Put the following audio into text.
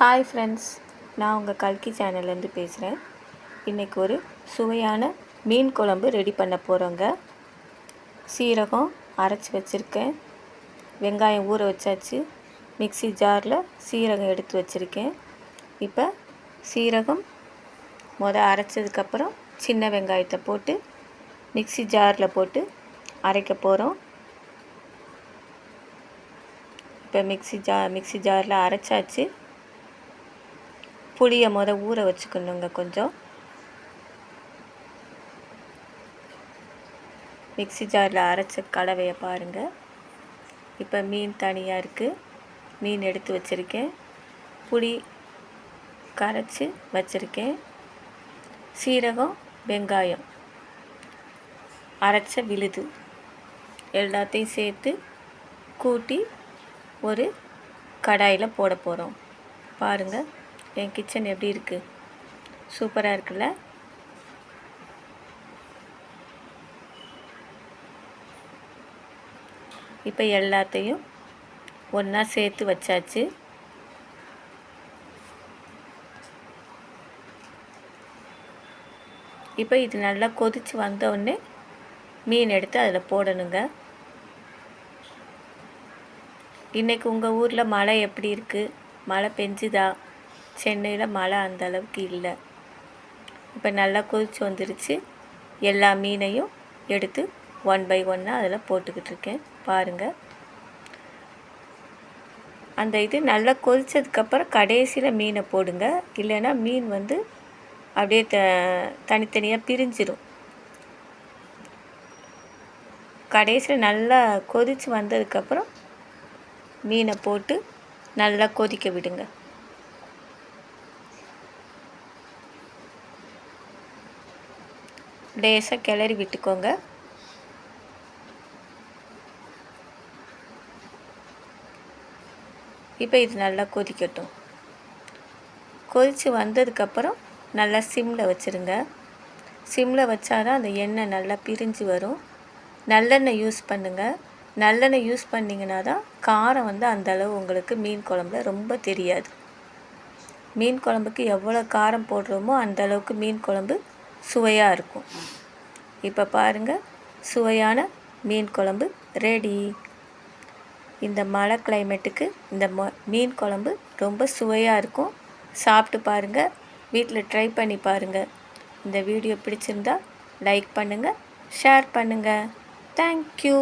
Hi friends நான் உங்கள் கல்கி சேனல்லேருந்து பேசுகிறேன் இன்றைக்கி ஒரு சுவையான மீன் குழம்பு ரெடி பண்ண போகிறோங்க சீரகம் அரைச்சி வச்சுருக்கேன். வெங்காயம் ஊற வச்சாச்சு. மிக்சி ஜாரில் சீரகம் எடுத்து வச்சுருக்கேன். இப்போ சீரகம் முத அரைச்சதுக்கப்புறம் சின்ன வெங்காயத்தை போட்டு மிக்சி ஜாரில் போட்டு அரைக்க போகிறோம் இப்போ மிக்சி ஜா மிக்சி ஜாரில் அரைச்சாச்சு. புளியை முத ஊற வச்சுக்கணுங்க கொஞ்சம். மிக்சி ஜாரில் அரைச்ச கலவையை பாருங்கள் இப்போ மீன் தனியாக இருக்குது மீன் எடுத்து வச்சுருக்கேன். புளி கரைச்சி வச்சுருக்கேன். சீரகம் வெங்காயம். அரைச்ச விழுது. எல்லாத்தையும் சேர்த்து கூட்டி ஒரு கடாயில் போட போகிறோம் பாருங்கள் என் கிச்சன் எப்படி இருக்குது சூப்பராக இருக்குல்ல? இப்போ எல்லாத்தையும் ஒன்றா சேர்த்து வச்சாச்சு. இப்போ இது நல்லா கொதித்து வந்தவுடனே மீன் எடுத்து அதில் போடணுங்க. இன்றைக்கி உங்கள் ஊரில் மழை எப்படி இருக்குது மழை பெஞ்சுதா? சென்னையில் மழை அந்த அளவுக்கு இல்லை. இப்போ நல்லா கொதிச்சு வந்துருச்சு. எல்லா மீனையும் எடுத்து ஒன் பை ஒன்னாக அதில் போட்டுக்கிட்டு இருக்கேன். பாருங்கள் அந்த இது நல்லா கொதித்ததுக்கப்புறம் கடைசியில் மீனை போடுங்க. இல்லைன்னா மீன் வந்து அப்படியே த தனித்தனியாக பிரிஞ்சிடும் கடைசியில் நல்லா கொதித்து வந்ததுக்கப்புறம் மீனை போட்டு நல்லா கொதிக்க விடுங்க. லேசாக கிளறி விட்டுக்கோங்க. இப்போ இது நல்லா கொதிக்கட்டும். கொதித்து வந்ததுக்கப்புறம் நல்லா சிம்மில் வச்சுருங்க. சிம்மில் வச்சாதான் அந்த எண்ணெய் நல்லா பிரிஞ்சு வரும். நல்லெண்ணெய் யூஸ் பண்ணுங்கள் நல்லெண்ணெய் யூஸ் பண்ணிங்கன்னா தான் காரம் வந்து அந்தளவு உங்களுக்கு மீன் குழம்புல ரொம்ப தெரியாது. மீன் குழம்புக்கு எவ்வளோ காரம் போடுறோமோ அந்தளவுக்கு மீன் குழம்பு சுவையாக இருக்கும். இப்போ பாருங்கள் சுவையான மீன் குழம்பு ரெடி இந்த மழை கிளைமேட்டுக்கு இந்த மீன் குழம்பு ரொம்ப சுவையாக இருக்கும். சாப்பிட்டு பாருங்கள் வீட்டில் ட்ரை பண்ணி பாருங்கள் இந்த வீடியோ பிடிச்சிருந்தா லைக் பண்ணுங்கள் ஷேர் பண்ணுங்கள் தேங்க்யூ